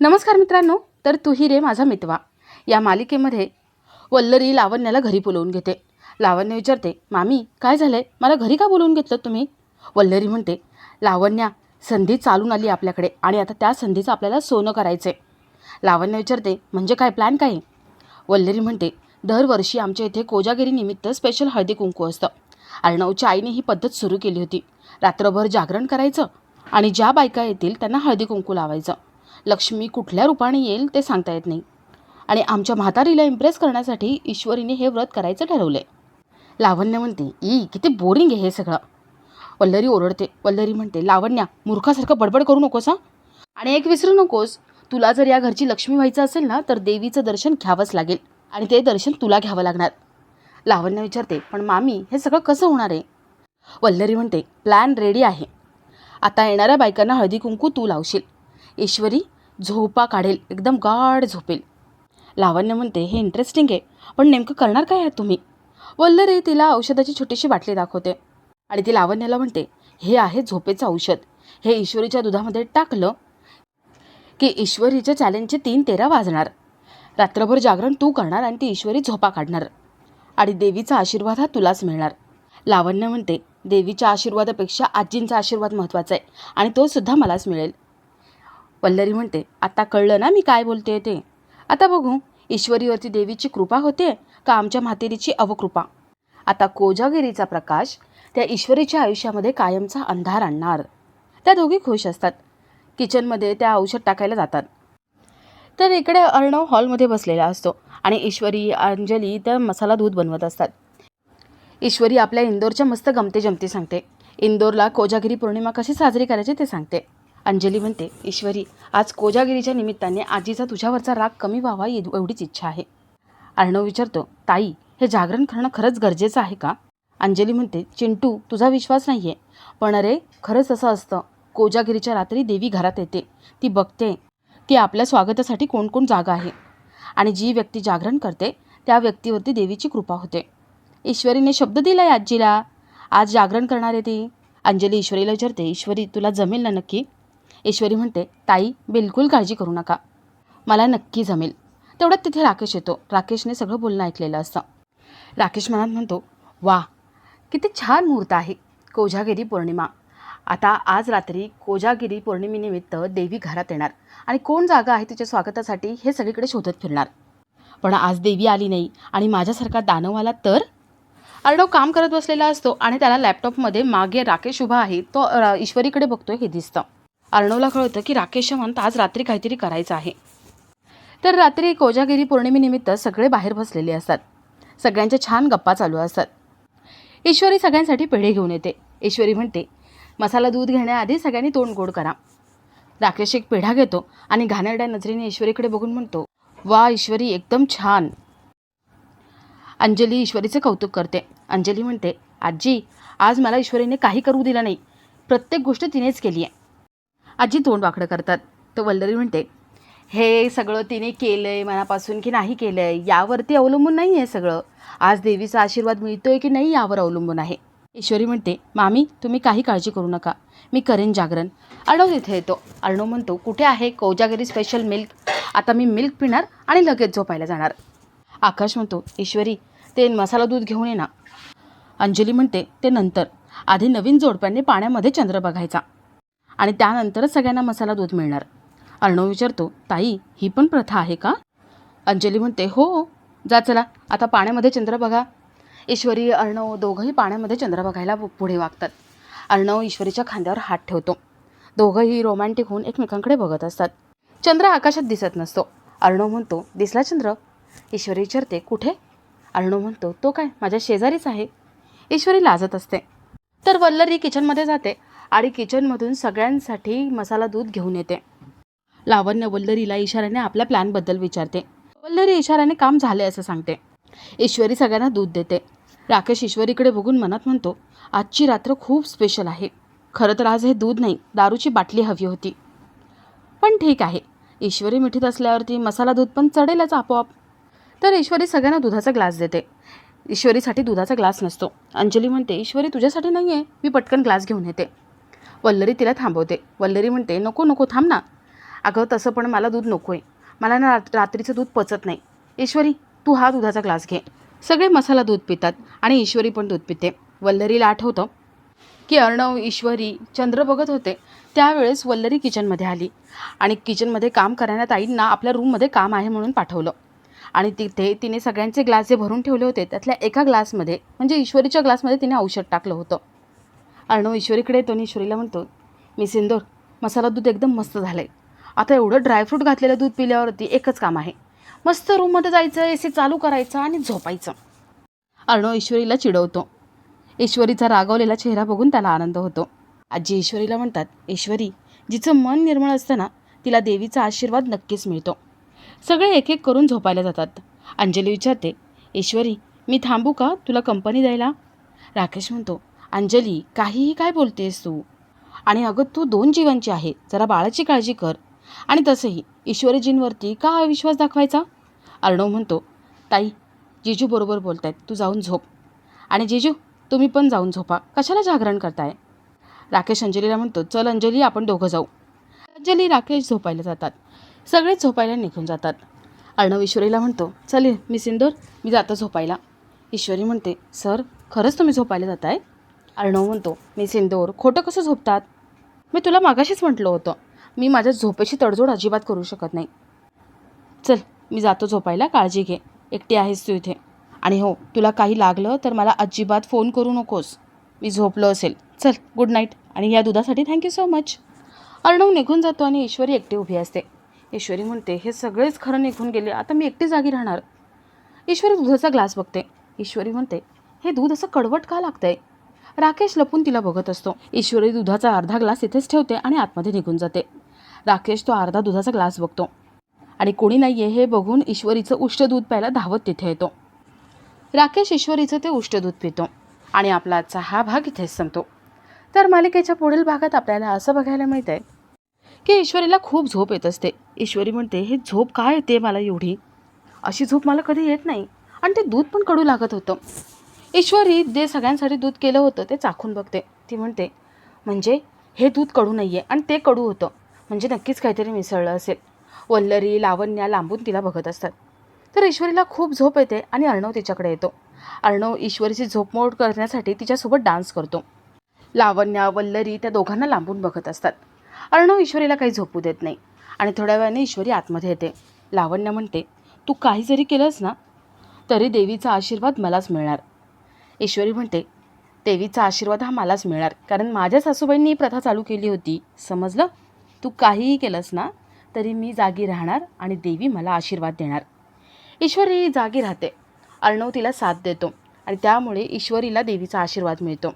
नमस्कार मित्रांनो तर तुही रे माझा मितवा. या मालिकेमध्ये वल्लरी लावण्याला घरी बोलवून घेते. लावण्य विचारते मामी काय झालंय? मला घरी का बोलवून घेतलं तुम्ही? वल्लरी म्हणते लावण्या संधी चालून आली आपल्याकडे आणि आता त्या संधीचं आपल्याला सोनं करायचं आहे लावण्य विचारते म्हणजे काय प्लॅन काय? आहे? वल्लरी म्हणते दरवर्षी आमच्या इथे कोजागिरी निमित्त स्पेशल हळदी कुंकू असतं. अर्णवच्या आईने ही पद्धत सुरू केली होती. रात्रभर जागरण करायचं आणि ज्या बायका येतील त्यांना हळदी कुंकू लावायचं. लक्ष्मी कुठल्या रूपाने येईल ते सांगता येत नाही. आणि आमच्या म्हातारीला इम्प्रेस करण्यासाठी ईश्वरीने हे व्रत करायचं ठरवलं आहे लावण्य म्हणते ई किती बोरिंग आहे हे सगळं. वल्लरी ओरडते. वल्लरी म्हणते लावण्या मूर्खासारखं बडबड करू नकोस हां. आणि एक विसरू नकोस तुला जर या घरची लक्ष्मी व्हायचं असेल ना तर देवीचं दर्शन घ्यावंच लागेल. आणि ते दर्शन तुला घ्यावं लागणार. लावण्य विचारते पण मामी हे सगळं कसं होणार आहे? वल्लरी म्हणते प्लॅन रेडी आहे. आता येणाऱ्या बायकांना हळदी कुंकू तू लावशील. ईश्वरी झोपा काढेल एकदम गाढ झोपेल. लावण्य म्हणते हे इंटरेस्टिंग आहे पण नेमकं करणार काय आहे तुम्ही? वल्लरी तिला औषधाची छोटीशी बाटली दाखवते आणि ती लावण्याला म्हणते हे आहे झोपेचं औषध. हे ईश्वरीच्या दुधामध्ये टाकलं की ईश्वरीच्या चॅलेंजचे तीन तेरा वाजणार. रात्रभर जागरण तू करणार आणि ती ईश्वरी झोपा काढणार. आणि देवीचा आशीर्वाद हा तुलाच मिळणार. लावण्य म्हणते देवीच्या आशीर्वादापेक्षा आजींचा आशीर्वाद महत्त्वाचा आहे आणि तो सुद्धा मलाच मिळेल. वल्लरी म्हणते आता कळलं ना मी काय बोलते ते? आता बघू ईश्वरीवरती देवीची कृपा होते का आमच्या म्हातेरीची अवकृपा? आता कोजागिरीचा प्रकाश त्या ईश्वरीच्या आयुष्यामध्ये कायमचा अंधार आणणार. त्या दोघी खुश असतात. किचनमध्ये त्या औषध टाकायला जातात. तर इकडे अर्णव हॉलमध्ये बसलेला असतो आणि ईश्वरी अंजली त्या मसाला दूध बनवत असतात. ईश्वरी आपल्या इंदोरच्या मस्त गमते जमते सांगते. इंदोरला कोजागिरी पौर्णिमा कशी साजरी करायची ते सांगते. अंजली म्हणते ईश्वरी आज कोजागिरीच्या निमित्ताने आजीचा तुझ्यावरचा राग कमी व्हावा एवढीच इच्छा आहे. अर्णव विचारतो ताई हे जागरण करणं खरंच गरजेचं आहे का? अंजली म्हणते चिंटू तुझा विश्वास नाही आहे पण अरे खरंच असं असतं. कोजागिरीच्या रात्री देवी घरात येते. ती बघते. की आपल्या स्वागतासाठी कोणकोण जागा आहे. आणि जी व्यक्ती जागरण करते त्या व्यक्तीवरती देवीची कृपा होते. ईश्वरीने शब्द दिलाय आजीला. आज जागरण करणार आहे ती. अंजली ईश्वरीला विचारते ईश्वरी तुला जमेल ना नक्की? ईश्वरी म्हणते ताई बिलकुल काळजी करू नका. मला नक्की जमेल. तेवढ्यात तिथे राकेश येतो. राकेशने सगळं बोलणं ऐकलेलं असतं. राकेश मनात म्हणतो वा किती छान मुहूर्त आहे. कोजागिरी पौर्णिमा. आता आज रात्री कोजागिरी पौर्णिमेनिमित्त देवी घरात येणार आणि कोण जागा आहे तिच्या स्वागतासाठी हे सगळीकडे शोधत फिरणार. पण आज देवी आली नाही आणि माझ्यासारखा दानव आला तर? अर्णव काम करत बसलेला असतो आणि त्याला लॅपटॉपमध्ये मागे राकेश उभा आहे. तो ईश्वरीकडे बघतोय हे दिसतं. अर्णवला कळतं की राकेशच्या म्हणत आज रात्री काहीतरी करायचं आहे. तर रात्री कोजागिरी पौर्णिमेनिमित्त सगळे बाहेर बसलेले असतात. सगळ्यांच्या छान गप्पा चालू असतात. ईश्वरी सगळ्यांसाठी पेढे घेऊन येते. ईश्वरी म्हणते मसाला दूध घेण्याआधी सगळ्यांनी तोंड गोड करा. राकेश एक पेढा घेतो आणि घाणेरड्या नजरेने ईश्वरीकडे बघून म्हणतो वा ईश्वरी एकदम छान. अंजली ईश्वरीचे कौतुक करते. अंजली म्हणते आजी आज मला ईश्वरीने काही करू दिलं नाही. प्रत्येक गोष्ट तिनेच केली आहे आजी तोंड वाकडं करतात. तर वल्लरी म्हणते हे सगळं तिने केलं आहे मनापासून की नाही केलं आहे यावरती अवलंबून नाही आहे सगळं. आज देवीचा आशीर्वाद मिळतो आहे की नाही यावर अवलंबून आहे. ईश्वरी म्हणते मामी तुम्ही काही काळजी करू नका. मी करेन जागरण. अर्णव तिथे येतो. अर्णव म्हणतो कुठे आहे कोजागिरी स्पेशल मिल्क आता मी मिल्क पिणार आणि लगेच झोपायला जाणार. आकाश म्हणतो ईश्वरी ते मसाला दूध घेऊन ये ना. अंजली म्हणते ते नंतर. आधी नवीन जोडप्यांनी पाण्यामध्ये चंद्र बघायचा. आणि त्यानंतरच सगळ्यांना मसाला दूध मिळणार. अर्णव विचारतो ताई ही पण प्रथा आहे का? अंजली म्हणते हो, हो जा चला आता पाण्यामध्ये चंद्र बघा. ईश्वरी अर्णव दोघंही पाण्यामध्ये चंद्र बघायला पुढे वागतात. अर्णव ईश्वरीच्या खांद्यावर हात ठेवतो. दोघंही रोमॅन्टिक होऊन एकमेकांकडे बघत असतात. चंद्र आकाशात दिसत नसतो. अर्णव म्हणतो दिसला चंद्र? ईश्वरी विचारते कुठे? अर्णव म्हणतो तो काय माझ्या शेजारीच आहे. ईश्वरी लाजत असते. तर वल्लरी किचनमध्ये जाते. आणि किचनमधून सगळ्यांसाठी मसाला दूध घेऊन येते. लावण्य वल्लरीला इशाऱ्याने आपल्या प्लॅनबद्दल विचारते. वल्लरी इशाऱ्याने काम झाले असं सांगते. ईश्वरी सगळ्यांना दूध देते. राकेश ईश्वरीकडे बघून मनात म्हणतो आजची रात्र खूप स्पेशल आहे. खरं तर आज हे दूध नाही दारूची बाटली हवी होती. पण ठीक आहे. ईश्वरी मिठीत असल्यावरती मसाला दूध पण चढेलच आपोआप. तर ईश्वरी सगळ्यांना दुधाचा ग्लास देते. ईश्वरीसाठी दुधाचा ग्लास नसतो. अंजली म्हणते ईश्वरी तुझ्यासाठी नाही आहे मी पटकन ग्लास घेऊन येते. वल्लरी तिला थांबवते. वल्लरी म्हणते नको नको थांब ना. अगं तसं पण मला दूध नको आहे मला ना रात- रात्रीचं दूध पचत नाही. ईश्वरी तू हा दुधाचा ग्लास घे. सगळे मसाला दूध पितात आणि ईश्वरी पण दूध पिते. वल्लरीला आठवतं की अर्णव ईश्वरी चंद्र बघत होते. त्यावेळेस वल्लरी किचनमध्ये आली आणि किचनमध्ये काम करण्यात आईंना आपल्या रूममध्ये काम आहे म्हणून पाठवलं. आणि तिथे तिने सगळ्यांचे ग्लास जे भरून ठेवले होते त्यातल्या एका ग्लासमध्ये म्हणजे ईश्वरीच्या ग्लासमध्ये तिने औषध टाकलं होतं. अर्णव ईश्वरीकडे येतो आणि ईश्वरीला म्हणतो मी सिंदूर मसाला दूध एकदम मस्त झालं आहे आता एवढं ड्रायफ्रूट घातलेलं दूध पिल्यावरती एकच काम आहे. मस्त रूममध्ये जायचं ए सी चालू करायचं आणि झोपायचं. अर्णव ईश्वरीला चिडवतो. ईश्वरीचा रागवलेला चेहरा बघून त्याला आनंद होतो. आजी ईश्वरीला म्हणतात ईश्वरी जिचं मन निर्मळ असतं ना तिला देवीचा आशीर्वाद नक्कीच मिळतो. सगळे एक एक करून झोपायला जातात. अंजली विचारते ईश्वरी मी थांबू का? तुला कंपनी द्यायला? राकेश म्हणतो अंजली काहीही काय बोलतेस तू? आणि अगं तू दोन जीवांची आहे जरा बाळाची काळजी कर. आणि तसंही ईश्वरीजींवरती का अविश्वास दाखवायचा? अर्णव म्हणतो ताई जिजू बरोबर बोलतायत तू जाऊन झोप. आणि जिजू तुम्ही पण जाऊन झोपा कशाला जागरण करताय? राकेश अंजलीला म्हणतो चल अंजली आपण दोघं जाऊ. अंजली राकेश झोपायला जातात. सगळेच झोपायला निघून जातात. अर्णव ईश्वरीला म्हणतो चल मी सिंदूर मी जातो झोपायला. ईश्वरी म्हणते सर खरंच तुम्ही झोपायला जाताय? अर्णव म्हणतो मी सिंदूर खोटं कसं झोपतात? मी तुला मागाशीच म्हटलं होतं. मी माझ्या झोपेची तडजोड अजिबात करू शकत नाही. चल मी जातो झोपायला काळजी घे. एकटी आहेस तू इथे. आणि हो तुला काही लागलं तर मला अजिबात फोन करू नकोस. मी झोपलो असेल. चल गुड नाईट. आणि या दुधासाठी थँक्यू सो मच. अर्णव निघून जातो आणि ईश्वरी एकटी उभी असते. ईश्वरी म्हणते हे सगळेच खरं निघून गेले. आता मी एकटी जागी राहणार. ईश्वरी दुधाचा ग्लास बघते. ईश्वरी म्हणते हे दूध असं कडवट का लागतंय? राकेश लपून तिला बघत असतो. ईश्वरी दुधाचा अर्धा ग्लास इथेच ठेवते आणि आतमध्ये निघून जाते. राकेश तो अर्धा दुधाचा ग्लास बघतो. आणि कोणी नाही आहे हे बघून ईश्वरीचं उष्ट दूध प्यायला धावत तिथे येतो. राकेश ईश्वरीचं ते उष्ट दूध पितो आणि आपला आजचा हा भाग इथेच संपतो. तर मालिकेच्या पुढील भागात आपल्याला असं बघायला मिळतं आहे की ईश्वरीला खूप झोप येत असते. ईश्वरी म्हणते हे झोप काय येते मला एवढी? अशी झोप मला कधी येत नाही. आणि ते दूध पण कडू लागत होतं. ईश्वरी जे सगळ्यांसाठी दूध केलं होतं ते चाखून बघते. ती म्हणते म्हणजे हे दूध कडू नाही आहे आणि ते कडू होतं. म्हणजे नक्कीच काहीतरी मिसळलं असेल. वल्लरी लावण्या लांबून तिला बघत असतात. तर ईश्वरीला खूप झोप येते आणि अर्णव तिच्याकडे येतो. अर्णव ईश्वरीची झोपमोड करण्यासाठी तिच्यासोबत डान्स करतो. लावण्या वल्लरी त्या दोघांना लांबून बघत असतात. अर्णव ईश्वरीला काही झोपू देत नाही आणि थोड्या वेळाने ईश्वरी आतमध्ये येते. लावण्य म्हणते तू काही जरी केलंस ना तरी देवीचा आशीर्वाद मलाच मिळणार. ईश्वरी म्हणते देवीचा आशीर्वाद हा मलाच मिळणार. कारण माझ्या सासूबाईंनी ही प्रथा चालू केली होती. समजलं? तू काहीही केलंस ना तरी मी जागी राहणार आणि देवी मला आशीर्वाद देणार. ईश्वरी जागी राहते. अर्णव तिला साथ देतो आणि त्यामुळे ईश्वरीला देवीचा आशीर्वाद मिळतो.